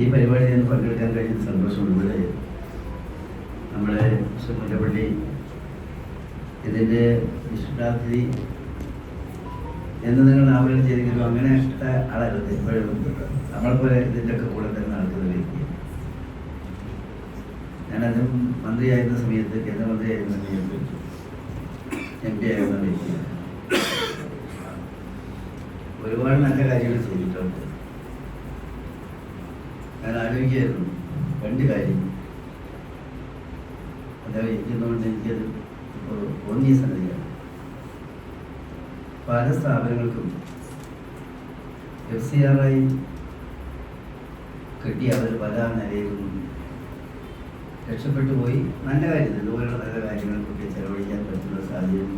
ഈ പരിപാടിയിൽ നിന്ന് പങ്കെടുക്കാൻ കഴിഞ്ഞ സന്തോഷം ഇവിടെ നമ്മുടെ മുല്ലപ്പള്ളി ഇതിന്റെ വിശുദ്ധാർത്ഥി എന്ന് നിങ്ങൾ ആവരണം ചെയ്തെങ്കിലും അങ്ങനെ ആളരുത് എപ്പോഴും നമ്മളെപ്പോലെ ഇതിന്റെ ഒക്കെ കൂടെ തന്നെ നടക്കുന്ന വ്യക്തി. ഞാനത് മന്ത്രിയായിരുന്ന സമയത്ത് കേന്ദ്രമന്ത്രിയായിരുന്ന സമയത്ത് എം പി ആയിരുന്ന വ്യക്തിയാണ്. ഒരുപാട് നല്ല കാര്യങ്ങൾ ചെയ്തിട്ടുണ്ട്. ഞാൻ ആലോചിക്കുകയായിരുന്നു. രണ്ട് കാര്യം. അദ്ദേഹം ഇരിക്കുന്നതുകൊണ്ട് എനിക്കത് തോന്നിയ സംഗതിയാണ്. പല സ്ഥാപനങ്ങൾക്കും എഫ് സി ആർ ഐ കിട്ടി അവർ പല നിലയിലും രക്ഷപ്പെട്ടു പോയി. നല്ല കാര്യത്തിൽ ഇതുപോലുള്ള പല കാര്യങ്ങൾക്കൊക്കെ ചെലവഴിക്കാൻ പറ്റുന്ന സാഹചര്യം.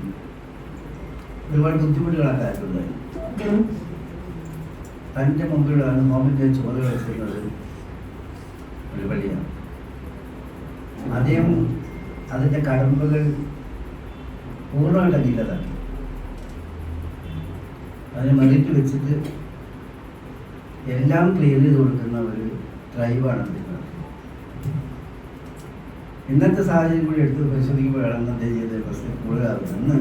ഒരുപാട് ബുദ്ധിമുട്ടുകൾ ആ കാര്യത്തിലുണ്ടായി തന്റെ മുമ്പിലാണ് മോമിന്റെ ചുമതല വെച്ചിരുന്നത്. ഒരു അദ്ദേഹം അതിന്റെ കടമ്പകൾ പൂർണമായിട്ട് അംഗീകാരമാക്കി. അതിനെ മതിറ്റ് വെച്ചിട്ട് എല്ലാം ക്ലിയർ ചെയ്ത് കൊടുക്കുന്ന ഒരു ഡ്രൈവാണ് അദ്ദേഹം ഇന്നത്തെ സാഹചര്യം കൂടി എടുത്ത് പരിശോധിക്കുമ്പോഴാണ് അദ്ദേഹം ചെയ്ത പ്രശ്നം കൂടുതലാകുന്നത്. അന്ന്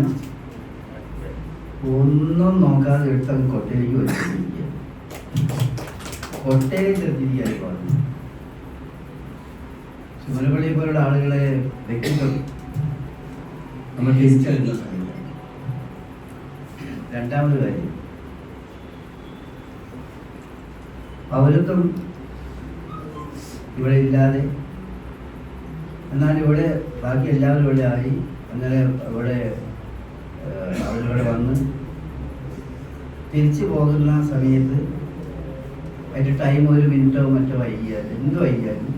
ഒന്നും നോക്കാതെ എടുത്ത് അങ്ങ് കൊട്ടയിലേക്ക് വെച്ചിരിക്കുക കൊട്ടയിലേക്ക് എത്തിയിരിക്കുകയാണ് പറഞ്ഞു ചുമലപ്പള്ളി പോലുള്ള ആളുകളെ വ്യക്തിത്വം നമ്മൾ സമയത്ത് രണ്ടാമത് കാര്യം. പൗരത്വം ഇവിടെ ഇല്ലാതെ എന്നാൽ ഇവിടെ ബാക്കി എല്ലാവരും ഇവിടെ ആയി അങ്ങനെ ഇവിടെ അവരിവിടെ വന്ന് തിരിച്ചു പോകുന്ന സമയത്ത് അതിന്റെ ടൈം ഒരു മിനിറ്റോ മറ്റോ വൈകിയാൽ എന്ത് വൈകിയാലും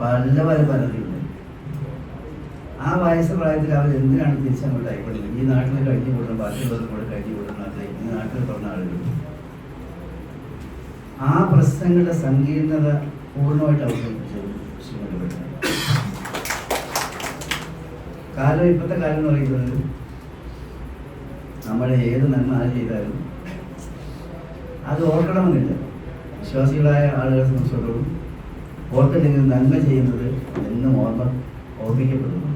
പല പല പലതുണ്ട് ആ വയസ്സ് പ്രായത്തിൽ അവർ എന്തിനാണ് തിരിച്ചങ്ങോട്ട് ആയിക്കൊണ്ടിരുന്നത് ഈ നാട്ടിൽ കഴിഞ്ഞു കൂടണം ബാക്കിയുള്ളവർ കൂടെ കഴിഞ്ഞു കൂടണം അതെ ഈ നാട്ടിൽ പറഞ്ഞ ആളുകൾ. ആ പ്രശ്നങ്ങളുടെ സങ്കീർണത പൂർണമായിട്ട് അവതരിപ്പിച്ചു ശ്രീമതി. കാലം ഇപ്പോഴത്തെ കാലം എന്ന് പറയുന്നത് നമ്മളെ ഏത് നന്മ ആര് ചെയ്താലും അത് ഓർക്കണമെന്നില്ല. വിശ്വാസികളായ ആളുകളെ സംബന്ധിച്ചിടത്തോളം ഓർത്തില്ലെങ്കിൽ നന്മ ചെയ്യുന്നത് എന്നും ഓർമ്മ ഓർമ്മിക്കപ്പെടുന്നു.